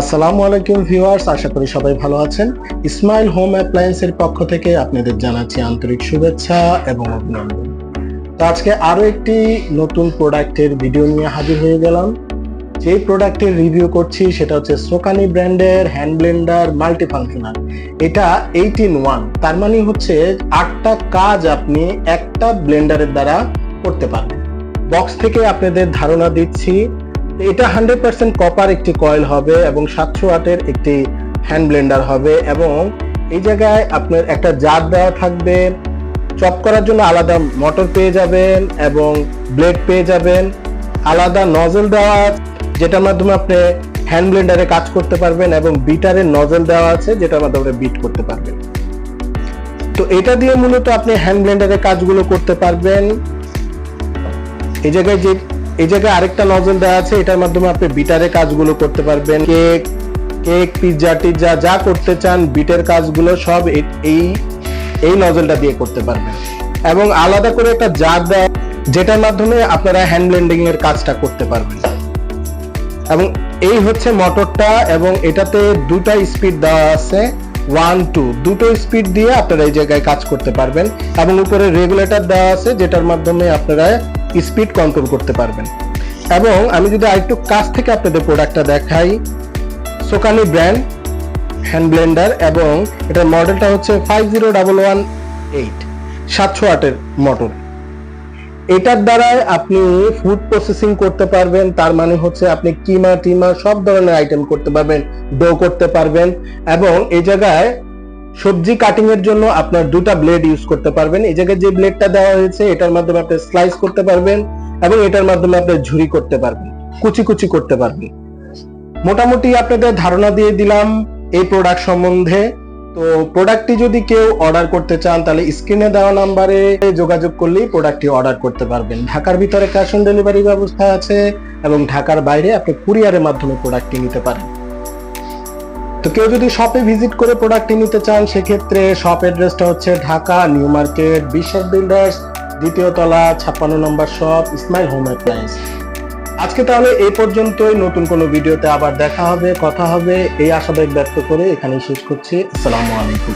আসসালামু আলাইকুম ভিউয়ার্স, আশা করি সবাই ভালো আছেন। ইসমাইল হোম অ্যাপ্লায়েন্সের পক্ষ থেকে আপনাদের জানাচ্ছি আন্তরিক শুভেচ্ছা এবং অভিনন্দন। তো আজকে আরও একটি নতুন প্রোডাক্টের ভিডিও নিয়ে হাজির হয়ে গেলাম। যে প্রোডাক্টের রিভিউ করছি সেটা হচ্ছে সোকানি ব্র্যান্ডের হ্যান্ড ব্লেন্ডার মাল্টিফাংশনাল। এটা এইট ইন ওয়ান, তার মানে হচ্ছে আটটা কাজ আপনি একটা ব্লেন্ডারের দ্বারা করতে পারবেন। বক্স থেকে আপনাদের ধারণা দিচ্ছি এটা হান্ড্রেড পার্সেন্ট কপার একটি কয়েল হবে এবং সাতশো ওয়াটের একটি হ্যান্ড ব্লেন্ডার হবে এবং এই জায়গায় আপনার একটা জার দেওয়া থাকবে। চপ করার জন্য আলাদা মোটর পেয়ে যাবেন এবং ব্লেড পেয়ে যাবেন। আলাদা নজল দেওয়া যেটার মাধ্যমে আপনি হ্যান্ড ব্লেন্ডারে কাজ করতে পারবেন এবং বিটারের নজল দেওয়া আছে, যেটার মাধ্যমে বিট করতে পারবেন। তো এটা দিয়ে মূলত আপনি হ্যান্ড ব্লেন্ডারে কাজগুলো করতে পারবেন। এই জায়গায় যে এই জায়গায় আরেকটা নজল দেওয়া আছে, এটার মাধ্যমে আপনি বিটারে কাজগুলো করতে পারবেন। কেক কেক, পিৎজা টিজ্জা যা করতে চান, বিটের কাজগুলো সব এই এই নজলটা দিয়ে করতে পারবেন। এবং আলাদা করে একটা জার দেওয়া যেটার মাধ্যমে আপনারা হ্যান্ড ব্লেন্ডিং এর কাজটা করতে পারবেন। এবং এই হচ্ছে মোটরটা, এবং এটাতে দুটা স্পিড দেওয়া আছে ওয়ান টু দুটো স্পিড দিয়ে আপনারা এই জায়গায় কাজ করতে পারবেন। এবং উপরে রেগুলেটর দেওয়া আছে, যেটার মাধ্যমে আপনারা স্পিড কন্ট্রোল করতে পারবেন। এবং আমি যদি আরেকটু কাছ থেকে আপনাদের প্রোডাক্টটা দেখাই সোকানি ব্র্যান্ড হ্যান্ড ব্লেন্ডার এবং এটার মডেলটা হচ্ছে five zero double one eight সাতশো আটের মোটর এটার দ্বারাই আপনি ফুড প্রসেসিং করতে পারবেন, তার মানে হচ্ছে আপনি কিমা, টিমা সব ধরনের আইটেম করতে পারবেন ডো করতে পারবেন এবং এই জায়গায় সবজি কাটিং এর জন্য আপনার দুটা ব্লেড ইউজ করতে পারবেন। এই জায়গায় যে ব্লেডটা দেওয়া হয়েছে, এটার মাধ্যমে আপনি স্লাইস করতে পারবেন এবং এটার মাধ্যমে আপনি ঝুরি করতে পারবেন, কুচি কুচি করতে পারবেন। মোটামুটি আপনাদের ধারণা দিয়ে দিলাম এই প্রোডাক্ট সম্বন্ধে। তো প্রোডাক্টটি যদি কেউ অর্ডার করতে চান, তাহলে স্ক্রিনে দেওয়া নাম্বারে যোগাযোগ করলেই প্রোডাক্টটি অর্ডার করতে পারবেন। ঢাকার ভিতরে ক্যাশ অন ডেলিভারি ব্যবস্থা আছে এবং ঢাকার বাইরে আপনি কুরিয়ারের মাধ্যমে প্রোডাক্টটি নিতে পারেন। তো কেউ যদি শপে ভিজিট করে প্রোডাক্টটি নিতে চান, সেক্ষেত্রে শপ অ্যাড্রেসটা হচ্ছে Dhaka new market Biswas builders দ্বিতীয় তলা, ছাপ্পান্ন নম্বর শপ ইসমাইল হোম অ্যাপ্লায়েন্স। আজকে তাহলে এই পর্যন্তই। নতুন কোনো ভিডিওতে আবার দেখা হবে, কথা হবে। এই আশাবাদ ব্যক্ত করে এখানেই শেষ করছি। আসসালামু আলাইকুম।